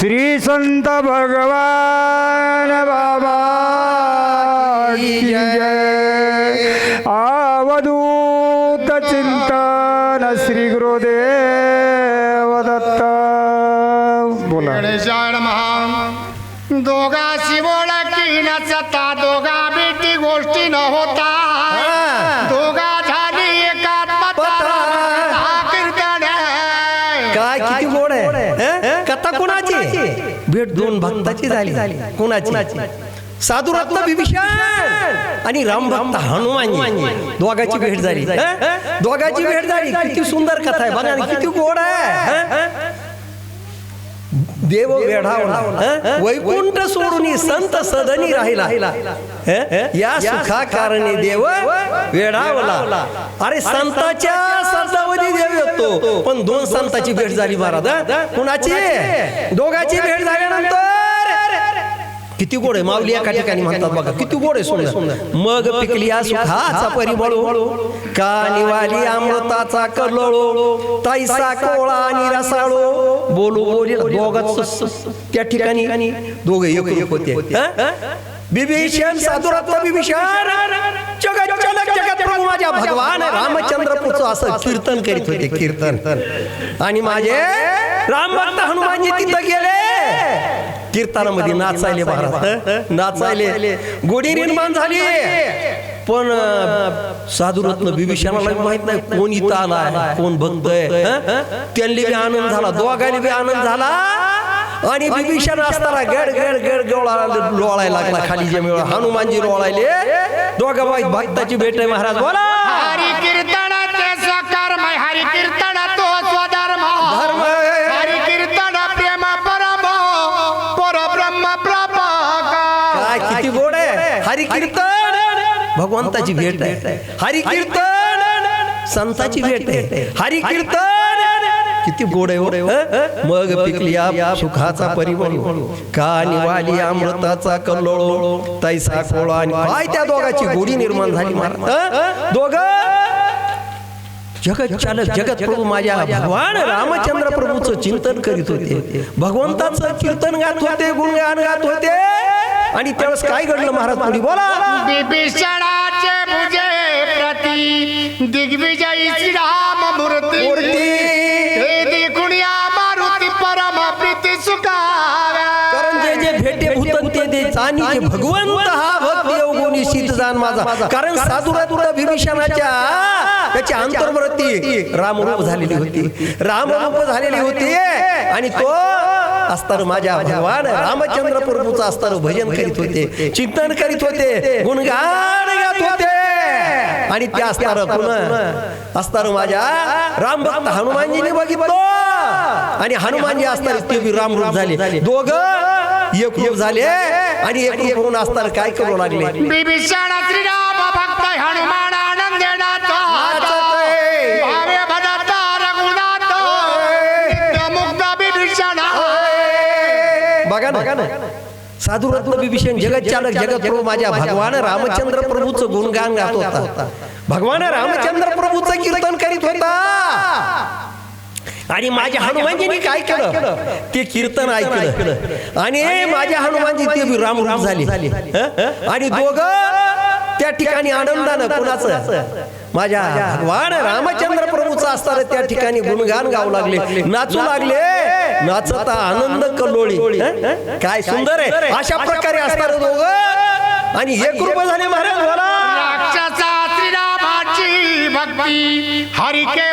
श्री संत भगवान बाबा अवधूत चिंतन श्री गुरुदेव दत्त। बोला। गणेशाय नमः। दोघाशी ओळखी न सता दोघा बेटी गोष्टी न होता। भेट दोन भक्ताची झाली. कोणाची? साधू रत्न बिभीषण आणि रामभक्त हनुमान दोघाची भेट झाली? दोघाची भेट झाली. किती सुंदर कथा आहे. बघा किती गोड आहे. हं? देव वेढावला? वैकुंठ सोडून संत सदनी राहिला? या सुखा कारणे देव वेढावला. अरे संताच्या सदावधी देव येतो. पण दोन संताची भेट झाली महाराज? कुणाची? दोघाची भेट झाल्यानंतर किती गोड आहे? माऊली एका ठिकाणी म्हणतात बघा. किती गोड आहे सुंदर. मग पिकली या सुखाचा परिमळो का निवाली अमृताचा कल्लोळो ताईसा कोळा आणि रसाळो. बोलू बोली दोघात त्या ठिकाणी दोघे एक एक होते? बिभीषण साधुरत्न बिभीषण जगत जगत जगत प्रभू माझ्या भगवान रामचंद्रपूरचं असं कीर्तन करीत होते कीर्तन. आणि माझे रामभक्त हनुमानजी तिथं गेले. कीर्तनामध्ये नाचायले महाराज नाचायले. गोडी निर्माण झाली. पण साधुरत्न बिभीषणाला माहीत नाही कोण इथं आलाय कोण बघतोय. हं? त्यांनी बी आनंद झाला दोघांनी बी आनंद झाला. आणि बिभीषण असताना गड गड गड गोळा लोळायला लागला खाली जमीन हनुमानजी लोळायले. दोघा भक्ताची भेट आहे महाराज. बोला. आहे हरी कीर्तन भगवंताची भेट आहे. हरी कीर्तन संताची भेट आहे. हरी कीर्तन किती गोड आहे हो. मग पिकली या सुखाचा परिमळ. का निवाली अमृताचा कल्लोळ. तैसा कोळा आणि काय त्या दोघाची गोडी निर्माण झाली दोघ? जगत चालक जगत प्रभू माझ्या भगवान रामचंद्र प्रभूचं चिंतन करीत होते. भगवंताचं कीर्तन गात होते गुणगान गात होते. आणि त्यावेळेस काय घडलं महाराज पुढे? बोला. विभीषणाचे भुजे प्रती दिग्विजयी श्रीराम मूर्ती. मूर्ती. हे मारुती परम प्रीती सुखाव्या कारण जे जे भेटे भूतन ते दे आणि जे भगवंत हा भक्त योगुनी जाण माझा. कारण साधुरातुरा विभीषणाच्या त्याची अंतर्वृत्ती रामरूप झालेली होती. रामरूप झालेली होती. आणि तो असताना माझ्या भगवान रामचंद्र प्रभूचं असताना भजन करीत होते चिंतन करीत होते गुणगान गात होते. आणि त्या असताना पुन्हा असताना माझ्या राम भक्त हनुमानजीने बघितलं. आणि हनुमानजी असताना ते बी रामरूप झाले. दोघ एक रूप झाले आणि एक रूप होऊन असताना काय करू लागले? बघा ना. बघा ना. साधू रत्न विभीषण जगत चालक जगत प्रभू माझ्या भगवान रामचंद्र प्रभूचं गुणगान गात होता. भगवान रामचंद्र प्रभूचं कीर्तन करीत होता. आणि माझ्या हनुमानजीने काय केलं? ते कीर्तन ऐकलं. आणि माझ्या हनुमानजी ते बी रामरूप झाली? आणि दोघ त्या ठिकाणी आनंदानं कुणाचं? माझ्या भगवान रामचंद्र प्रभूचं असताना त्या ठिकाणी गुणगान गाऊ लागले. नाचू लागले. नाचता आनंद कल्लोळी हं? काय सुंदर आहे. अशा प्रकारे असताना दोघ. आणि एक रूप झाले महाराज बोला राक्षसा श्रीरामाची भक्ती. हरि के